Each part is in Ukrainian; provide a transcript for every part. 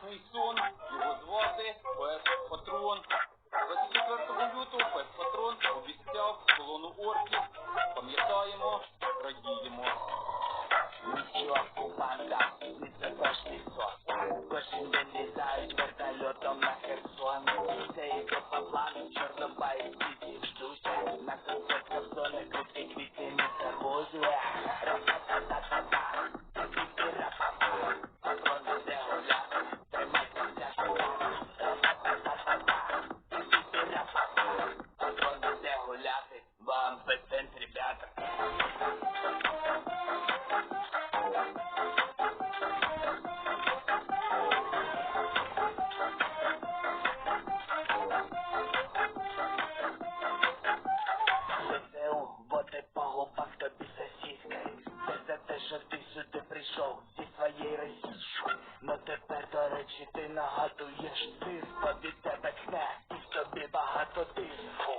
страшний сон, його звати Пес Патрон. 24 лютого Пес Патрон обіцяв колону орків. Пам'ятаємо, радіємо. Нічого не це перший сон. Кожен день літають вертольотом на Херсон. Все йде по плану, чорнобаї всі ждуть. На концерт картони, крутки квіти не забудь. Ра-та-та-та-та-та. Прийшов зі своєї російською. но тепер, до речі, ти нагадуєш тиск, бо від тебе кне, і тобі багато тиску.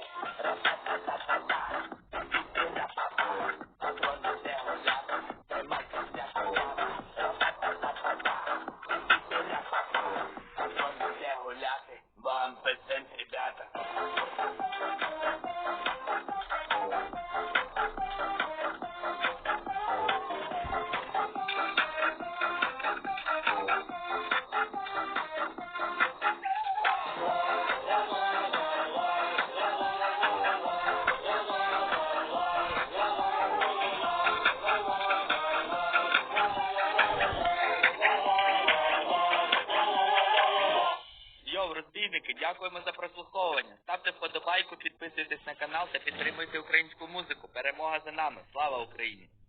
Йоу, дякуємо за прослуховування. Ставте вподобайку, підписуйтесь на канал та підтримуйте українську музику. Перемога за нами. Слава Україні!